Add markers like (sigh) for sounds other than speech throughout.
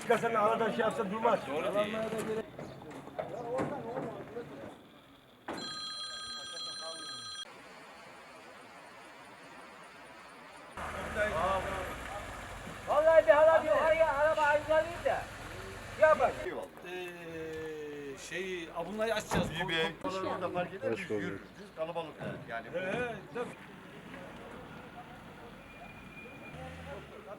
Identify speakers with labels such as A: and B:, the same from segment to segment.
A: Çıkarsan aradan şey yapsa durmaz.
B: Vallahi bir hala bir oraya araba ayrılayım da. Ya bak.
C: Ee, şey, bunları açacağız.
D: İyi bir ev. da fark eder biz yürürüz. Kalabalık yani.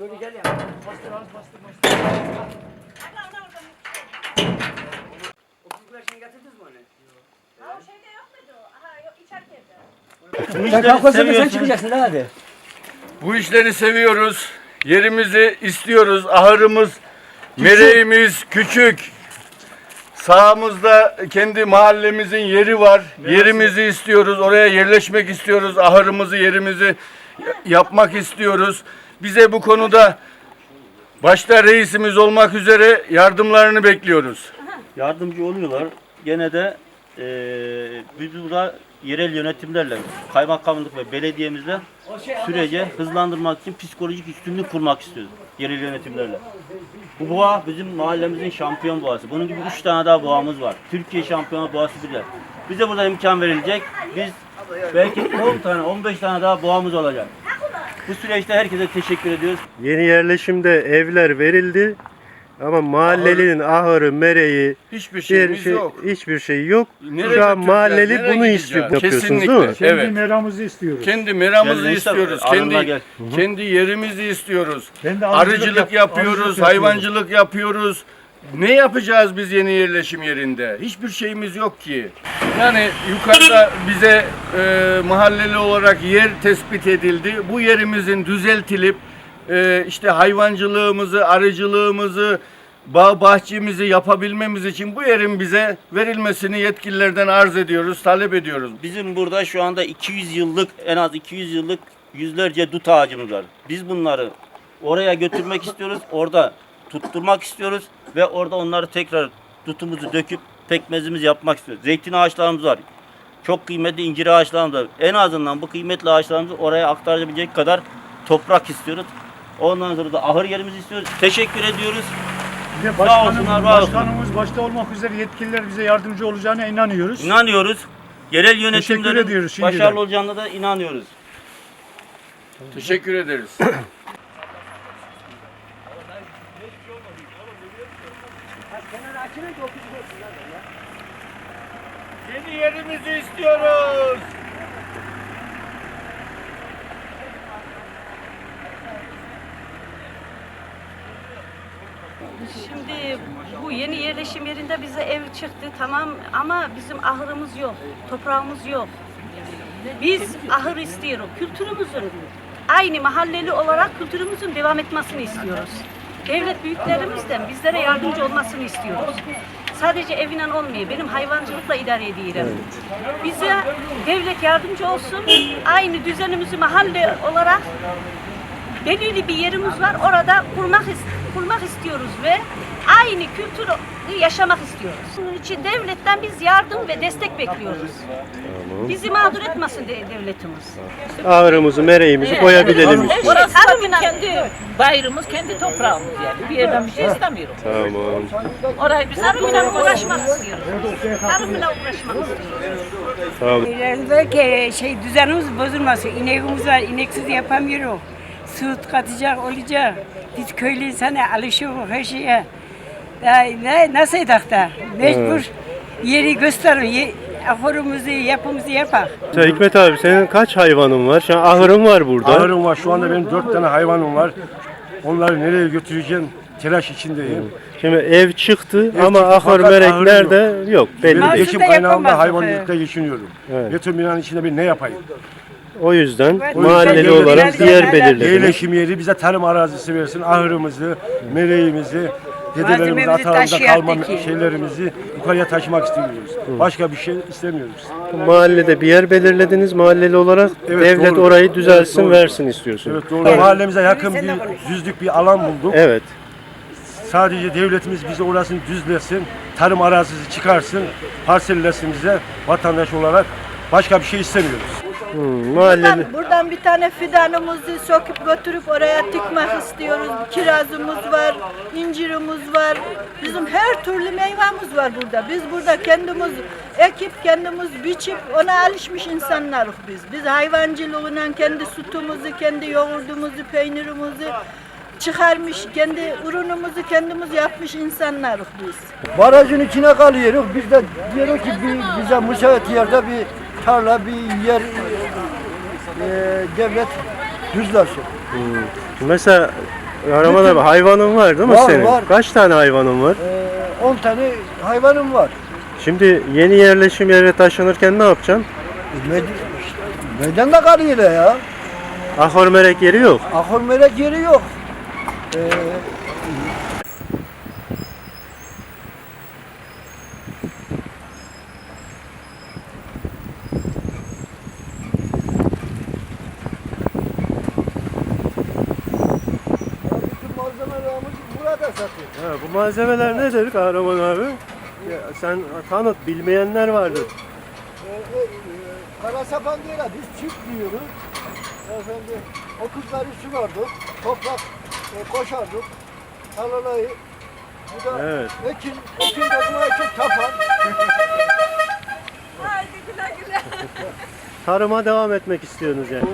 B: Böyle gel ya. Bastır al bastır bastır. O kızlar şimdi getirdiniz mi onu?
E: Aa, o şeyde yok muydu? Aha yok içeride.
B: Sen kalkmasın sen çıkacaksın hadi.
F: Bu işleri seviyoruz. Yerimizi istiyoruz. Ahırımız, mereğimiz küçük. Sağımızda kendi mahallemizin yeri var. Yerimizi istiyoruz. Oraya yerleşmek istiyoruz. Ahırımızı, yerimizi yapmak istiyoruz. Bize bu konuda başta reisimiz olmak üzere yardımlarını bekliyoruz.
G: yardımcı oluyorlar. Gene de eee biz burada yerel yönetimlerle, kaymakamlık ve belediyemizle sürece hızlandırmak için psikolojik üstünlük kurmak istiyoruz yerel yönetimlerle. Bu boğa bizim mahallemizin şampiyon boğası. Bunun gibi üç tane daha boğamız var. Türkiye şampiyonu boğası bile. Bize burada imkan verilecek. Biz belki 10 tane, 15 tane daha boğamız olacak. Bu süreçte herkese teşekkür ediyoruz.
H: Yeni yerleşimde evler verildi ama mahallelinin ahırı, mereği,
F: Hiçbir
H: bir
F: şeyimiz
H: şey,
F: yok.
H: hiçbir şey yok.
F: Nereye
H: Şu an mahalleli
F: nereye
H: bunu
F: gideceğiz?
H: istiyor. Yapıyorsunuz
F: Kesinlikle.
H: değil mi?
F: Evet.
A: meramızı istiyoruz.
F: Kendi meramızı
G: Gel
F: istiyoruz. Kendi
G: gel.
F: kendi yerimizi istiyoruz.
A: Kendi
F: Arıcılık yapıyoruz, hayvancılık yapıyoruz. Ne yapacağız biz yeni yerleşim yerinde? Hiçbir şeyimiz yok ki. Yani yukarıda bize e, mahalleli olarak yer tespit edildi. Bu yerimizin düzeltilip e, işte hayvancılığımızı, arıcılığımızı, bağ bahçemizi yapabilmemiz için bu yerin bize verilmesini yetkililerden arz ediyoruz, talep ediyoruz.
G: Bizim burada şu anda 200 yıllık en az 200 yıllık yüzlerce dut ağacımız var. Biz bunları oraya götürmek istiyoruz. Orada tutturmak istiyoruz ve orada onları tekrar dutumuzu döküp pekmezimizi yapmak istiyoruz. Zeytin ağaçlarımız var. Çok kıymetli incir ağaçlarımız var. En azından bu kıymetli ağaçlarımızı oraya aktarabilecek kadar toprak istiyoruz. Ondan sonra da ahır yerimizi istiyoruz. Teşekkür ediyoruz.
A: Bir de
G: Sağ
A: başkanımız,
G: olsunlar, var
A: başkanımız başta olmak üzere yetkililer bize yardımcı olacağına inanıyoruz.
G: İnanıyoruz. Yerel yönetimlerin
A: ediyoruz şimdiden.
G: başarılı olacağına da inanıyoruz.
F: Teşekkür ederiz. (clears throat) Yeni yerimizi istiyoruz.
E: Şimdi bu yeni yerleşim yerinde bize ev çıktı tamam ama bizim ahırımız yok, toprağımız yok. Biz ahır istiyoruz. Kültürümüzün aynı mahalleli olarak kültürümüzün devam etmesini istiyoruz. Devlet büyüklerimizden bizlere yardımcı olmasını istiyoruz. Sadece evinden olmuyor. Benim hayvancılıkla idare ediyorum. Bize devlet yardımcı olsun. Aynı düzenimizi mahalle olarak belirli bir yerimiz var. Orada kurmak is- kurmak istiyoruz ve aynı kültürü yaşamak istiyoruz. Bunun için devletten biz yardım ve destek bekliyoruz. Bizi mağdur etmesin de- devletimiz.
H: Ahırımızı, mereğimizi koyabilelim
E: Evet,
H: işte.
E: Orası tabii
I: kendi bayrımız, kendi toprağımız yani. Bir yerden bir şey istemiyorum.
H: Tamam.
I: Orayı biz
E: Tarımla uğraşmak istiyoruz. Tarımla uğraşmak istiyoruz.
H: Tamam.
I: Belki şey düzenimiz bozulmasın. İneğimiz var, ineksiz yapamıyoruz. Süt katacak, olacak. Biz köylü insana alışıyoruz her şeye. Ya, ne, nasıl edak da? Mecbur yeri gösterin. Ye, ahırımızı, yapımızı yapak.
H: Sen Hikmet abi senin kaç hayvanın var? Şu an ahırın var burada.
A: Ahırım var. Şu anda benim dört tane hayvanım var. Onları nereye götüreceğim? Telaş içindeyim.
H: Şimdi ev çıktı
A: Ev
H: ama
A: çıktı,
H: ahır
A: fakat
H: merek nerede? Yok. belli
A: Benim
H: değil.
A: geçim
I: da
A: kaynağımda
I: yapamazdık,
A: hayvancılıkta geçiniyorum.
H: Evet.
A: Beton binanın içinde bir ne yapayım?
H: O yüzden
I: Evet,
H: mahalleli olarak bir yer belirlediniz.
A: Yerleşim yeri bize tarım arazisi versin, ahırımızı, meleğimizi, dedelerimiz,
I: Malzememizi
A: atalarımızda
I: taşıyardık
A: kalma
I: ki.
A: şeylerimizi yukarıya taşımak istiyoruz. Başka bir şey istemiyoruz.
H: Mahallede bir yer belirlediniz mahalleli olarak.
A: Evet,
H: Devlet
A: doğru.
H: orayı düzelsin,
A: Evet, doğru.
H: versin istiyorsunuz.
A: Evet doğru. Mahallemize yakın bir düzlük bir alan bulduk.
H: Evet.
A: Sadece devletimiz bize orasını düzlesin, tarım arazisi çıkarsın, parsellesin bize vatandaş olarak. Başka bir şey istemiyoruz.
H: Hmm, mahalleli.
J: Buradan, buradan bir tane fidanımızı söküp götürüp oraya dikmek istiyoruz. Kirazımız var, incirimiz var. Bizim her türlü meyvemiz var burada. Biz burada kendimiz ekip, kendimiz biçip ona alışmış insanlarız biz. Biz hayvancılığıyla kendi sütümüzü, kendi yoğurdumuzu, peynirimizi çıkarmış, kendi ürünümüzü kendimiz yapmış insanlarız biz.
K: Barajın içine kalıyoruz. Biz de diyoruz ki bir, bize müsait yerde bir tarla, bir yer e, devlet düzlersin.
H: Mesela Rahman abi hayvanın var değil mi
K: Var,
H: senin?
K: var.
H: Kaç tane hayvanın var?
K: E, 10 tane hayvanım var.
H: Şimdi yeni yerleşim yerine taşınırken ne yapacaksın?
K: E, med- meydanda kalıyor ya.
H: Ahır merek yeri yok.
K: Ahır melek yeri yok. E, bütün malzemelerimizi burada satıyor.
H: Ha, bu malzemeler nedir Kahraman abi? Ya, sen tanıt bilmeyenler vardır.
K: E, e, e, kara sapan değil ha, biz çift diyoruz. Efendim, o kızları sulardık, toprak e, koşardık, tarlalayı. Bu da
H: Evet.
K: ekin, ekin de buna ekin tapan.
H: Tarıma devam etmek istiyorsunuz yani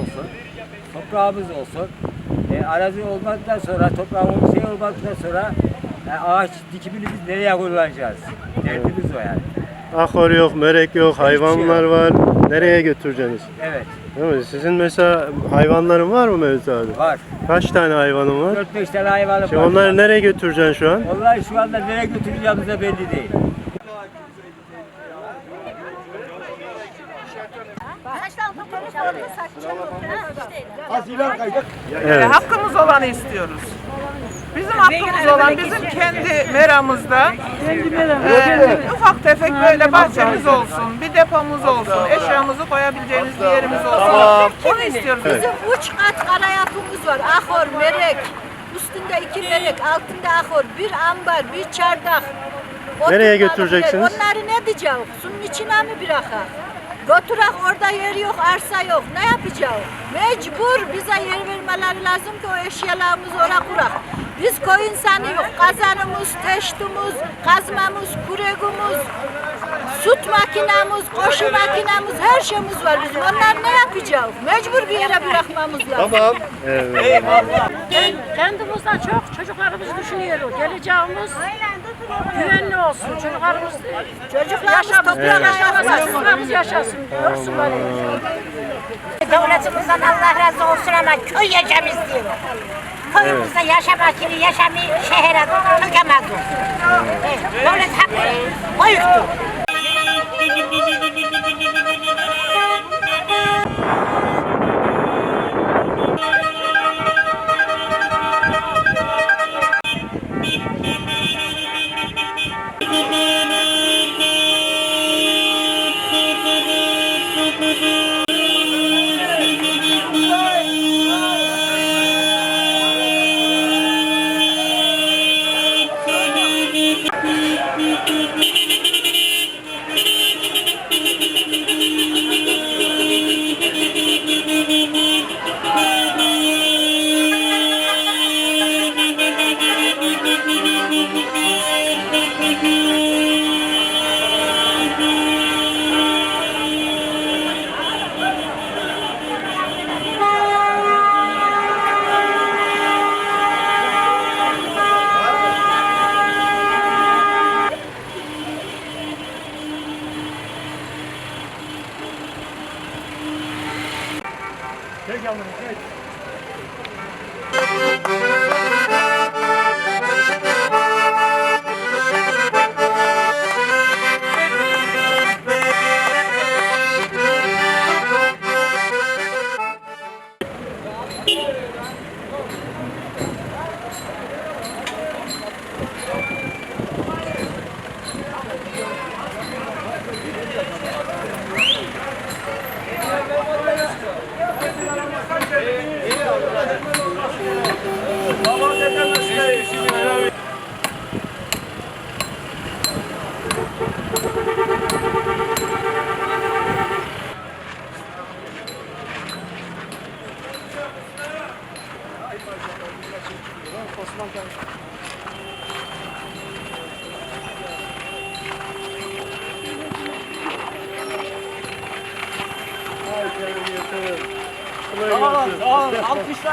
B: olsun, toprağımız olsun. E, arazi olmadıktan sonra, toprağımız şey olmadıktan sonra e, ağaç dikimini biz nereye kullanacağız? Derdimiz o yani.
H: Ahır yok, merek yok, hayvanlar var. Nereye götüreceksiniz?
B: Evet,
H: Değil mi? Sizin mesela hayvanların var mı Mevlüt abi?
B: var.
H: Kaç tane hayvanın var?
B: 4-5 tane hayvanım
H: Şimdi
B: var.
H: onları nereye götüreceksin şu an?
B: Vallahi şu anda nereye götüreceğimiz de belli değil.
H: Evet.
L: hakkımız olanı istiyoruz. Bizim hakkımız olan bizim kendi meramızda e, ufak tefek böyle bahçemiz olsun, bir depomuz olsun, eşyamızı koyabileceğimiz bir yerimiz olsun. Bunu istiyoruz.
J: Bizim üç kat kara yapımız var. Ahor, merek. Üstünde iki merek, altında ahor, bir ambar, bir çardak.
H: Nereye götüreceksiniz?
J: Onları ne diyeceğiz? Sunun içine mi bırakak? Götürak orada yer yok, arsa yok. Ne yapacağız? Mecbur bize yer vermeleri lazım ki o eşyalarımızı oraya kurak. Biz koy insanı yok. Kazanımız, teştimiz, kazmamız, kuregimiz, süt makinamız, koşu makinamız, her şeyimiz var bizim. Onlar ne yapacağız? Mecbur bir yere bırakmamız lazım.
K: Tamam.
H: Evet.
I: Kendimizden çok çocuklarımızı düşünüyoruz. Geleceğimiz güvenli olsun. Çocuklarımız
J: Çocuklarımız toprağa yaşamasın.
I: çocuklarımız yaşasın. Görsünler.
M: Devletimizden Allah razı olsun ama köy yaşam istiyorum. Köyümüzde yaşamak gibi yaşamı şehre dökemez. Devlet hakkı koyuktur.
N: me.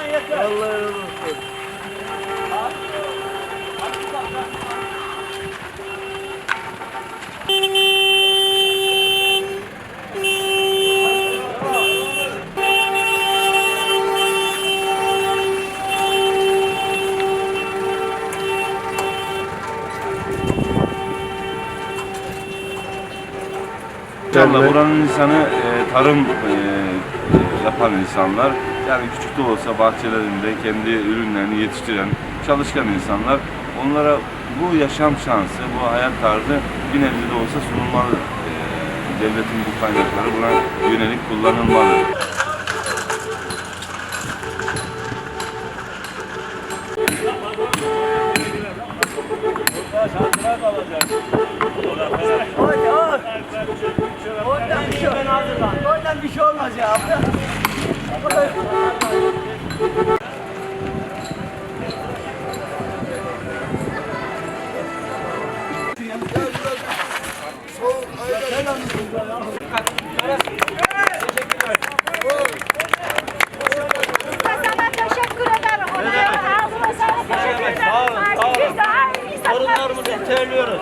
N: Alkışlayın yeter.
H: Derler.
O: buranın insanı e, tarım e, e, yapan insanlar. Yani küçük de olsa bahçelerinde kendi ürünlerini yetiştiren çalışkan insanlar. Onlara bu yaşam şansı, bu hayat tarzı bir nebze de olsa sunulmalı. E, devletin bu kaynakları buna yönelik kullanılmalı.
N: Oradan bir şey olmaz ya.
G: Sana teşekkür ederim. Ağzına sana teşekkür ederim.
N: Sağ olun, sağ olun.
G: Biz de aynı insanlarız.
N: Sorunlarımızı terliyoruz.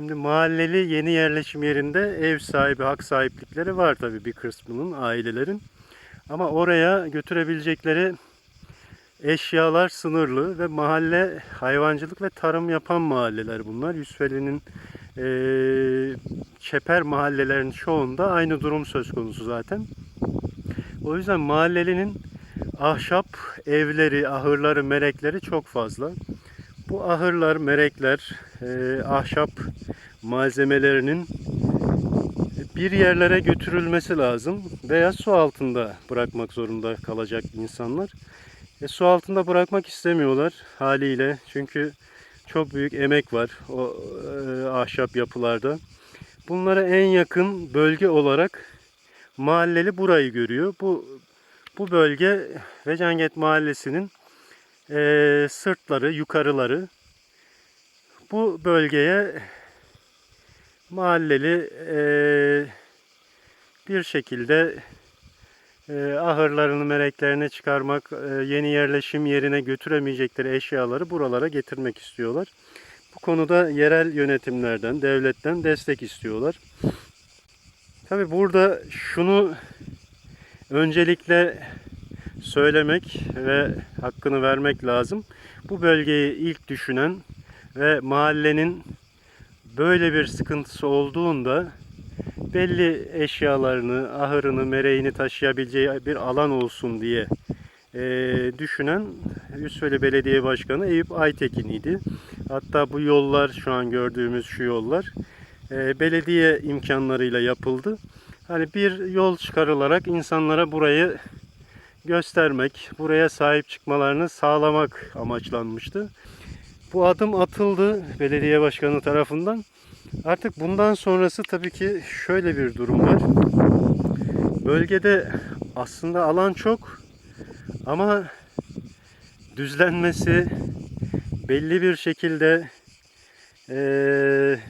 H: Şimdi mahalleli yeni yerleşim yerinde ev sahibi, hak sahiplikleri var tabii bir kısmının, ailelerin. Ama oraya götürebilecekleri eşyalar sınırlı ve mahalle hayvancılık ve tarım yapan mahalleler bunlar. Yusufeli'nin eee çeper mahallelerin çoğunda aynı durum söz konusu zaten. O yüzden mahallelinin ahşap evleri, ahırları, merekleri çok fazla. Bu ahırlar, merekler, eee, ahşap malzemelerinin bir yerlere götürülmesi lazım veya su altında bırakmak zorunda kalacak insanlar. E, su altında bırakmak istemiyorlar haliyle çünkü çok büyük emek var o e, ahşap yapılarda. Bunlara en yakın bölge olarak mahalleli burayı görüyor. Bu bu bölge Vecanget Mahallesi'nin e, sırtları, yukarıları. Bu bölgeye mahalleli e, bir şekilde e, ahırlarını, mereklerini çıkarmak, e, yeni yerleşim yerine götüremeyecekleri eşyaları buralara getirmek istiyorlar. Bu konuda yerel yönetimlerden, devletten destek istiyorlar. Tabi burada şunu öncelikle söylemek ve hakkını vermek lazım. Bu bölgeyi ilk düşünen ve mahallenin böyle bir sıkıntısı olduğunda belli eşyalarını, ahırını, mereğini taşıyabileceği bir alan olsun diye e, düşünen Yusufeli Belediye Başkanı Eyüp Aytekin idi. Hatta bu yollar şu an gördüğümüz şu yollar e, belediye imkanlarıyla yapıldı. Hani bir yol çıkarılarak insanlara burayı göstermek, buraya sahip çıkmalarını sağlamak amaçlanmıştı. Bu adım atıldı belediye başkanı tarafından. Artık bundan sonrası tabii ki şöyle bir durum var. Bölgede aslında alan çok ama düzlenmesi belli bir şekilde eee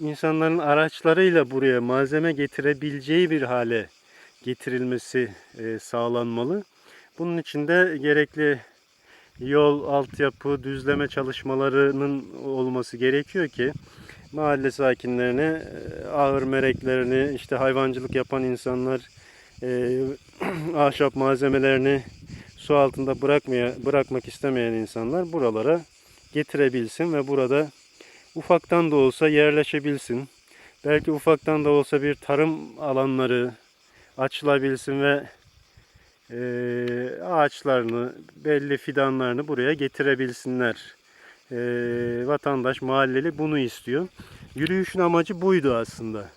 H: insanların araçlarıyla buraya malzeme getirebileceği bir hale getirilmesi e, sağlanmalı. Bunun için de gerekli yol, altyapı, düzleme çalışmalarının olması gerekiyor ki mahalle sakinlerine e, ağır mereklerini, işte hayvancılık yapan insanlar e, (clears throat) ahşap malzemelerini su altında bırakmaya bırakmak istemeyen insanlar buralara getirebilsin ve burada ufaktan da olsa yerleşebilsin. Belki ufaktan da olsa bir tarım alanları açılabilsin ve e, ağaçlarını, belli fidanlarını buraya getirebilsinler. E, vatandaş, mahalleli bunu istiyor. Yürüyüşün amacı buydu aslında.